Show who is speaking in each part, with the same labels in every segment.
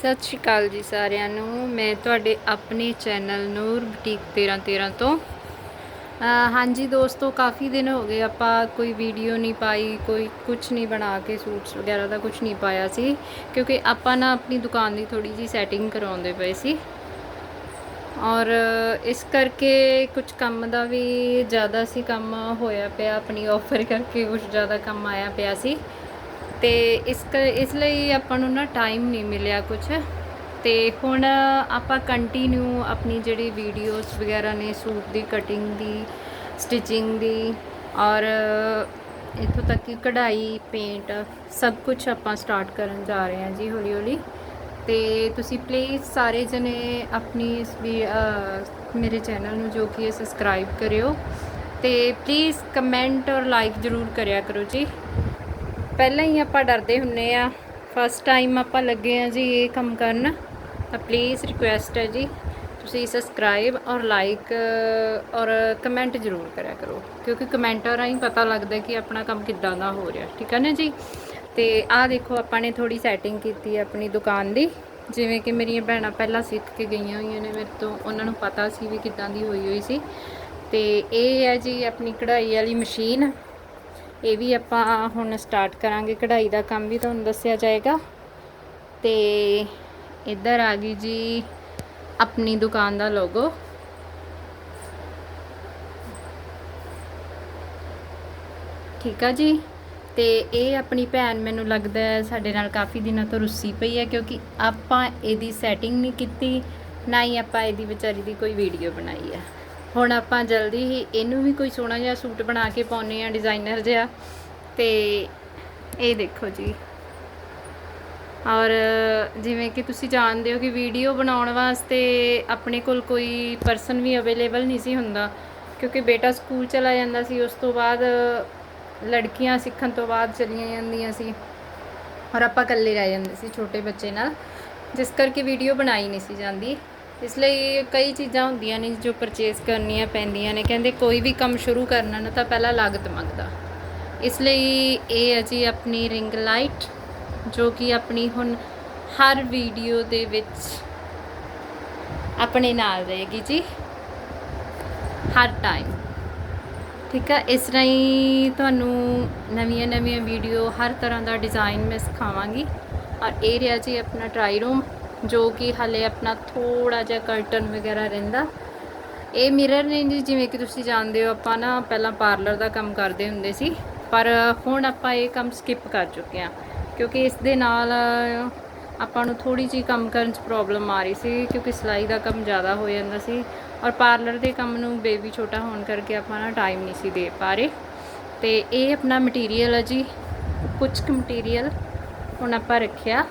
Speaker 1: ਸਤਿ ਸ਼੍ਰੀ ਅਕਾਲ ਜੀ ਸਾਰਿਆਂ ਨੂੰ। ਮੈਂ ਤੁਹਾਡੇ ਆਪਣੇ ਚੈਨਲ ਨੂਰ ਬੁਟੀਕ 1313 ਤੋਂ। ਹਾਂਜੀ ਦੋਸਤੋ, ਕਾਫੀ ਦਿਨ ਹੋ ਗਏ ਆਪਾਂ ਕੋਈ ਵੀਡੀਓ ਨਹੀਂ ਪਾਈ, ਕੋਈ ਕੁਝ ਨਹੀਂ ਬਣਾ ਕੇ ਸੂਟਸ ਵਗੈਰਾ ਦਾ ਕੁਝ ਨਹੀਂ ਪਾਇਆ ਸੀ। ਕਿਉਂਕਿ ਆਪਾਂ ਨਾ ਆਪਣੀ ਦੁਕਾਨ ਦੀ ਥੋੜੀ ਜੀ ਸੈਟਿੰਗ ਕਰਾਉਂਦੇ ਪਏ ਸੀ। ਔਰ ਇਸ ਕਰਕੇ ਕੁਝ ਕੰਮ ਦਾ ਵੀ ਜ਼ਿਆਦਾ ਸੀ ਕੰਮ ਹੋਇਆ ਪਿਆ, ਆਪਣੀ ਆਫਰ ਕਰਕੇ ਕੁਝ ਜ਼ਿਆਦਾ ਕੰਮ ਆਇਆ ਪਿਆ ਸੀ। ਤੇ ਇਸ ਕ, ਇਸ ਲਈ ਆਪਾਂ ਨੂੰ ਨਾ ਟਾਈਮ ਨਹੀਂ ਮਿਲਿਆ ਕੁਝ ਤੇ ਹੁਣ ਆਪਾਂ ਕੰਟੀਨਿਊ ਆਪਣੀ ਜਿਹੜੀ ਵੀਡੀਓਜ਼ ਵਗੈਰਾ ਨੇ, ਸੂਟ ਦੀ ਕਟਿੰਗ ਦੀ ਸਟਿਚਿੰਗ ਦੀ ਔਰ ਇੱਥੋਂ ਤੱਕ ਕਿ ਕਢਾਈ ਪੇਂਟ ਸਭ ਕੁਝ ਆਪਾਂ ਸਟਾਰਟ ਕਰਨ ਜਾ ਰਹੇ ਹਾਂ ਜੀ ਹੌਲੀ ਹੌਲੀ ਤੇ ਤੁਸੀਂ ਪਲੀਜ਼ ਸਾਰੇ ਜਣੇ ਆਪਣੀ ਇਸ ਵੀ ਮੇਰੇ ਚੈਨਲ ਨੂੰ ਜੋ ਕਿ ਸਬਸਕ੍ਰਾਈਬ ਕਰਿਓ। ਤੇ ਪਲੀਜ਼ ਕਮੈਂਟ ਔਰ ਲਾਈਕ ਜ਼ਰੂਰ ਕਰਿਆ ਕਰੋ ਜੀ। ਪਹਿਲਾਂ ਹੀ ਆਪਾਂ ਡਰਦੇ ਹੁੰਨੇ ਆ। ਫਸਟ ਟਾਈਮ ਆਪਾਂ ਲੱਗੇ ਆ ਜੀ ਇਹ ਕੰਮ ਕਰਨ। ਤਾਂ ਪਲੀਜ਼ ਰਿਕੁਐਸਟ ਹੈ ਜੀ, ਤੁਸੀਂ ਸਬਸਕ੍ਰਾਈਬ ਔਰ ਲਾਈਕ ਔਰ ਕਮੈਂਟ ਜ਼ਰੂਰ ਕਰਿਆ ਕਰੋ। ਕਿਉਂਕਿ ਕਮੈਂਟਾਂ ਰਾਹੀਂ ਪਤਾ ਲੱਗਦਾ ਕਿ ਆਪਣਾ ਕੰਮ ਕਿੱਦਾਂ ਦਾ ਹੋ ਰਿਹਾ। ਠੀਕ ਹੈ ਨਾ ਜੀ? ਤੇ ਆਹ ਦੇਖੋ, ਆਪਾਂ ਨੇ ਥੋੜੀ ਸੈਟਿੰਗ ਕੀਤੀ ਹੈ ਆਪਣੀ ਦੁਕਾਨ ਦੀ। ਜਿਵੇਂ ਕਿ ਮੇਰੀਆਂ ਭੈਣਾਂ ਪਹਿਲਾਂ ਸਿੱਖ ਕੇ ਗਈਆਂ ਹੋਈਆਂ ਨੇ, ਮੇਰੇ ਤੋਂ ਉਹਨਾਂ ਨੂੰ ਪਤਾ ਸੀ ਵੀ ਕਿੱਦਾਂ ਦੀ ਹੋਈ ਹੋਈ ਸੀ। ਤੇ ਇਹ ਹੈ ਜੀ ਆਪਣੀ ਕਢਾਈ ਵਾਲੀ ਮਸ਼ੀਨ। ਇਹ ਵੀ ਆਪਾਂ ਹੁਣ ਸਟਾਰਟ ਕਰਾਂਗੇ। ਕਢਾਈ ਦਾ ਕੰਮ ਵੀ ਤੁਹਾਨੂੰ ਦੱਸਿਆ ਜਾਏਗਾ। ਤੇ ਇੱਧਰ ਆ ਗਈ ਜੀ ਆਪਣੀ ਦੁਕਾਨ ਦਾ ਲੋਗੋ ਠੀਕ ਆ ਜੀ। ਤੇ ਇਹ ਆਪਣੀ ਭੈਣ ਮੈਨੂੰ ਲੱਗਦਾ ਸਾਡੇ ਨਾਲ ਕਾਫੀ ਦਿਨਾਂ ਤੋਂ ਰੁੱਸੀ ਪਈ ਹੈ ਕਿਉਂਕਿ ਆਪਾਂ ਇਹਦੀ ਸੈਟਿੰਗ ਨਹੀਂ ਕੀਤੀ, ਨਾ ਹੀ ਆਪਾਂ ਇਹਦੀ ਵਿਚਾਰੀ ਦੀ ਕੋਈ ਵੀਡੀਓ ਬਣਾਈ ਹੈ। ਹੁਣ ਆਪਾਂ ਜਲਦੀ ਹੀ ਇਹਨੂੰ ਵੀ ਕੋਈ ਸੋਹਣਾ ਜਿਹਾ ਸੂਟ ਬਣਾ ਕੇ ਪਾਉਨੇ ਆ ਡਿਜ਼ਾਈਨਰ ਜਿਹਾ। ਤੇ ਇਹ ਦੇਖੋ ਜੀ। ਔਰ ਜਿਵੇਂ ਕਿ ਤੁਸੀਂ ਜਾਣਦੇ ਹੋ ਕਿ ਵੀਡੀਓ ਬਣਾਉਣ ਵਾਸਤੇ ਆਪਣੇ ਕੋਲ ਕੋਈ ਪਰਸਨ ਵੀ ਅਵੇਲੇਬਲ ਨਹੀਂ ਸੀ ਹੁੰਦਾ, ਕਿਉਂਕਿ ਬੇਟਾ ਸਕੂਲ ਚਲਾ ਜਾਂਦਾ ਸੀ, ਉਸ ਤੋਂ ਬਾਅਦ ਲੜਕੀਆਂ ਸਿੱਖਣ ਤੋਂ ਬਾਅਦ ਚਲੀਆਂ ਜਾਂਦੀਆਂ ਸੀ। ਔਰ ਆਪਾਂ ਇਕੱਲੇ ਰਹਿ ਜਾਂਦੇ ਸੀ, ਛੋਟੇ ਬੱਚੇ ਨਾਲ, ਜਿਸ ਕਰਕੇ ਵੀਡੀਓ ਬਣਾਈ ਨਹੀਂ ਸੀ ਜਾਂਦੀ। ਇਸ ਲਈ ਕਈ ਚੀਜ਼ਾਂ ਹੁੰਦੀਆਂ ਨੇ ਜੋ ਪਰਚੇਸ ਕਰਨੀਆਂ ਪੈਂਦੀਆਂ ਨੇ। ਕਹਿੰਦੇ ਕੋਈ ਵੀ ਕੰਮ ਸ਼ੁਰੂ ਕਰਨਾ ਨਾ ਤਾਂ ਪਹਿਲਾਂ ਲਾਗਤ ਮੰਗਦਾ। ਇਸ ਲਈ ਇਹ ਹੈ ਜੀ ਆਪਣੀ ਰਿੰਗ ਲਾਈਟ ਜੋ ਕਿ ਆਪਣੀ ਹੁਣ ਹਰ ਵੀਡੀਓ ਦੇ ਵਿੱਚ ਆਪਣੇ ਨਾਲ ਰਹੇਗੀ ਜੀ। ਹਰ ਟਾਈਮ ਠੀਕ ਹੈ ਇਸ ਰਾਹੀਂ ਤੁਹਾਨੂੰ ਨਵੀਆਂ ਨਵੀਆਂ ਵੀਡੀਓ ਹਰ ਤਰ੍ਹਾਂ ਦਾ ਡਿਜ਼ਾਈਨ ਮੈਂ ਸਿਖਾਵਾਂਗੀ। ਔਰ ਇਹ ਰਿਹਾ ਜੀ ਆਪਣਾ ਟਰਾਈ ਰੂਮ ਜੋ ਕਿ ਹਲੇ ਆਪਣਾ ਥੋੜਾ ਜਿਹਾ ਕਰਟਨ ਵਗੈਰਾ ਰਹਿੰਦਾ। ਇਹ ਮਿਰਰ ਨੇ ਜੀ, ਜਿਵੇਂ ਕਿ ਤੁਸੀਂ ਜਾਣਦੇ ਹੋ, ਆਪਾਂ ਨਾ ਪਹਿਲਾਂ ਪਾਰਲਰ ਦਾ ਕੰਮ ਕਰਦੇ ਹੁੰਦੇ ਸੀ, ਪਰ ਹੁਣ ਆਪਾਂ ਇਹ ਕੰਮ ਸਕਿਪ ਕਰ ਚੁੱਕੇ ਹਾਂ, ਕਿਉਂਕਿ ਇਸ ਦੇ ਨਾਲ ਆਪਾਂ ਨੂੰ ਥੋੜੀ ਜਿਹੀ ਕੰਮ ਕਰਨ 'ਚ ਪ੍ਰੋਬਲਮ ਆ ਰਹੀ ਸੀ, ਕਿਉਂਕਿ ਸਿਲਾਈ ਦਾ ਕੰਮ ਜ਼ਿਆਦਾ ਹੋ ਜਾਂਦਾ ਸੀ ਔਰ ਪਾਰਲਰ ਦੇ ਕੰਮ ਨੂੰ ਬੇਬੀ ਛੋਟਾ ਹੋਣ ਕਰਕੇ ਆਪਾਂ ਨਾ ਟਾਈਮ ਨਹੀਂ ਸੀ ਦੇ ਪਾ ਰਹੇ। ਤੇ ਇਹ ਆਪਣਾ ਮਟੀਰੀਅਲ ਹੈ ਜੀ ਕੁਝ ਕੁ ਮਟੀਰੀਅਲ ਹੁਣ ਆਪਾਂ ਰੱਖਿਆ।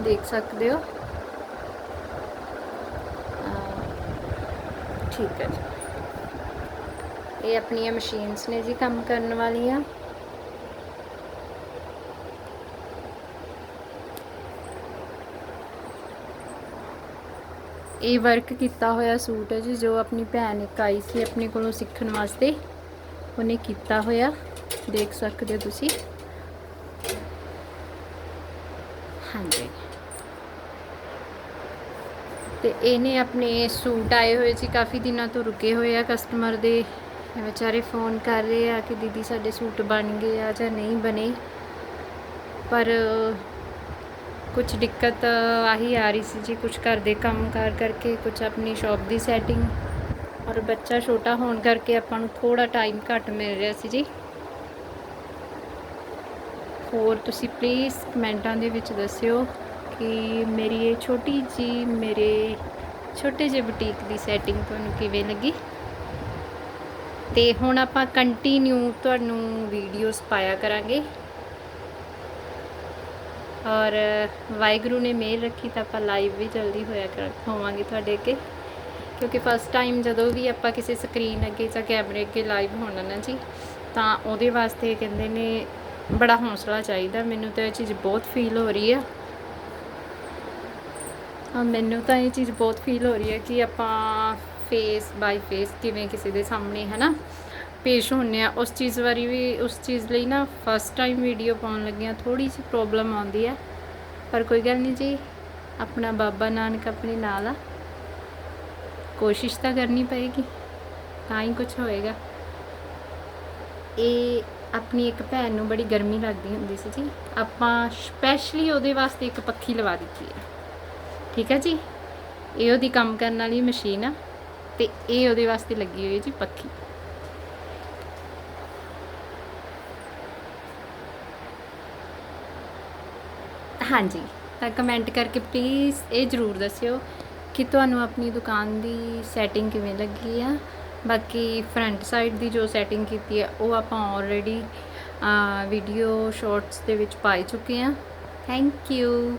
Speaker 1: ਦੇਖ ਸਕਦੇ ਹੋ। ਠੀਕ ਹੈ ਜੀ। ਇਹ ਆਪਣੀਆਂ ਮਸ਼ੀਨਸ ਨੇ ਜੀ ਕੰਮ ਕਰਨ ਵਾਲੀਆਂ। ਇਹ ਵਰਕ ਕੀਤਾ ਹੋਇਆ ਸੂਟ ਹੈ ਜੀ, ਜੋ ਆਪਣੀ ਭੈਣ ਇੱਕ ਆਈ ਸੀ ਆਪਣੇ ਕੋਲੋਂ ਸਿੱਖਣ ਵਾਸਤੇ। ਉਹਨੇ ਕੀਤਾ ਹੋਇਆ। ਦੇਖ ਸਕਦੇ ਹੋ ਤੁਸੀਂ। ਹਾਂਜੀ। ਤੇ ਇਹਨੇ ਆਪਣੇ ਸੂਟ ਆਏ ਹੋਏ ਸੀ, ਕਾਫੀ ਦਿਨਾਂ ਤੋਂ ਰੁਕੇ ਹੋਏ ਆ ਕਸਟਮਰ ਦੇ। ਵਿਚਾਰੇ ਫੋਨ ਕਰ ਰਹੇ ਆ ਕਿ ਦੀਦੀ ਸਾਡੇ ਸੂਟ ਬਣ ਗਏ ਆ ਜਾਂ ਨਹੀਂ ਬਣੇ। ਪਰ ਕੁਝ ਦਿੱਕਤ ਆਹੀ ਆ ਰਹੀ ਸੀ ਜੀ ਕੁਝ ਘਰ ਦੇ ਕੰਮ ਕਾਰ ਕਰਕੇ ਕੁਝ ਆਪਣੀ ਸ਼ਾਪ ਦੀ ਸੈਟਿੰਗ ਔਰ ਬੱਚਾ ਛੋਟਾ ਹੋਣ ਕਰਕੇ ਆਪਾਂ ਨੂੰ ਥੋੜਾ ਟਾਈਮ ਘੱਟ ਮਿਲ ਰਿਹਾ ਸੀ ਜੀ। ਹੋਰ ਤੁਸੀਂ ਪਲੀਜ਼ ਕਮੈਂਟਾਂ ਦੇ ਵਿੱਚ ਦੱਸਿਓ। ਕਿ ਮੇਰੀ ਇਹ ਛੋਟੀ ਜੀ ਮੇਰੇ ਛੋਟੇ ਜਿਹੇ ਬੁਟੀਕ ਦੀ ਸੈਟਿੰਗ ਤੁਹਾਨੂੰ ਕਿਵੇਂ ਲੱਗੀ? ਤੇ ਹੁਣ ਆਪਾਂ ਕੰਟੀਨਿਊ ਤੁਹਾਨੂੰ ਵੀਡੀਓਜ਼ ਪਾਇਆ ਕਰਾਂਗੇ। ਔਰ ਵਾਹਿਗੁਰੂ ਨੇ ਮਿਹਰ ਰੱਖੀ ਤਾਂ ਆਪਾਂ ਲਾਈਵ ਵੀ ਜਲਦੀ ਹੋਇਆ ਕਰ, ਹੋਵਾਂਗੇ ਤੁਹਾਡੇ ਅੱਗੇ। ਕਿਉਂਕਿ ਫਸਟ ਟਾਈਮ ਜਦੋਂ ਵੀ ਆਪਾਂ ਕਿਸੇ ਸਕਰੀਨ ਅੱਗੇ ਜਾਂ ਕੈਮਰੇ ਅੱਗੇ ਲਾਈਵ ਹੋਣਾ ਨਾ ਜੀ, ਤਾਂ ਉਹਦੇ ਵਾਸਤੇ ਕਹਿੰਦੇ ਨੇ, ਬੜਾ ਹੌਸਲਾ ਚਾਹੀਦਾ। ਮੈਨੂੰ ਤਾਂ ਇਹ ਚੀਜ਼ ਬਹੁਤ ਫੀਲ ਹੋ ਰਹੀ ਆ। ਮੈਨੂੰ ਤਾਂ ਇਹ ਚੀਜ਼ ਬਹੁਤ ਫੀਲ ਹੋ ਰਹੀ ਹੈ ਕਿ ਆਪਾਂ ਫੇਸ ਬਾਈ ਫੇਸ ਕਿਵੇਂ ਕਿਸੇ ਦੇ ਸਾਹਮਣੇ, ਹੈ ਨਾ, ਪੇਸ਼ ਹੁੰਨੇ ਆ ਉਸ ਚੀਜ਼ ਬਾਰੇ ਵੀ, ਉਸ ਚੀਜ਼ ਲਈ ਨਾ ਫਸਟ ਟਾਈਮ ਵੀਡੀਓ ਪਾਉਣ ਲੱਗਿਆ ਥੋੜੀ ਜਿਹੀ ਪ੍ਰੋਬਲਮ ਆਉਂਦੀ ਹੈ। ਪਰ ਕੋਈ ਗੱਲ ਨਹੀਂ ਜੀ, ਆਪਣਾ ਬਾਬਾ ਨਾਨਕ ਆਪਣੇ ਨਾਲ ਆ। ਕੋਸ਼ਿਸ਼ ਤਾਂ ਕਰਨੀ ਪਏਗੀ, ਤਾਂ ਹੀ ਕੁਝ ਹੋਏਗਾ। ਇਹ ਆਪਣੀ ਇੱਕ ਭੈਣ ਨੂੰ ਬੜੀ ਗਰਮੀ ਲੱਗਦੀ ਹੁੰਦੀ ਸੀ ਜੀ। ਆਪਾਂ ਸਪੈਸ਼ਲੀ ਉਹਦੇ ਵਾਸਤੇ ਇੱਕ ਪੱਖੀ ਲਵਾ ਦਿੱਤੀ ਹੈ। ਠੀਕ ਹੈ ਜੀ? ਇਹ ਉਹਦੀ ਕੰਮ ਕਰਨ ਵਾਲੀ ਮਸ਼ੀਨ ਆ ਤੇ ਇਹ ਉਹਦੇ ਵਾਸਤੇ ਲੱਗੀ ਹੋਈ ਹੈ ਜੀ ਪੱਖੀ। ਹਾਂਜੀ, ਤਾਂ ਕਮੈਂਟ ਕਰਕੇ ਪਲੀਜ਼ ਇਹ ਜ਼ਰੂਰ ਦੱਸਿਓ ਕਿ ਤੁਹਾਨੂੰ ਆਪਣੀ ਦੁਕਾਨ ਦੀ ਸੈਟਿੰਗ ਕਿਵੇਂ ਲੱਗੀ ਆ। ਬਾਕੀ ਫਰੰਟ ਸਾਈਡ ਦੀ ਜੋ ਸੈਟਿੰਗ ਕੀਤੀ ਹੈ ਉਹ ਆਪਾਂ ਆਲਰੇਡੀ ਵੀਡੀਓ ਸ਼ਾਰਟਸ ਦੇ ਵਿੱਚ ਪਾਈ ਚੁੱਕੇ ਆ। Thank you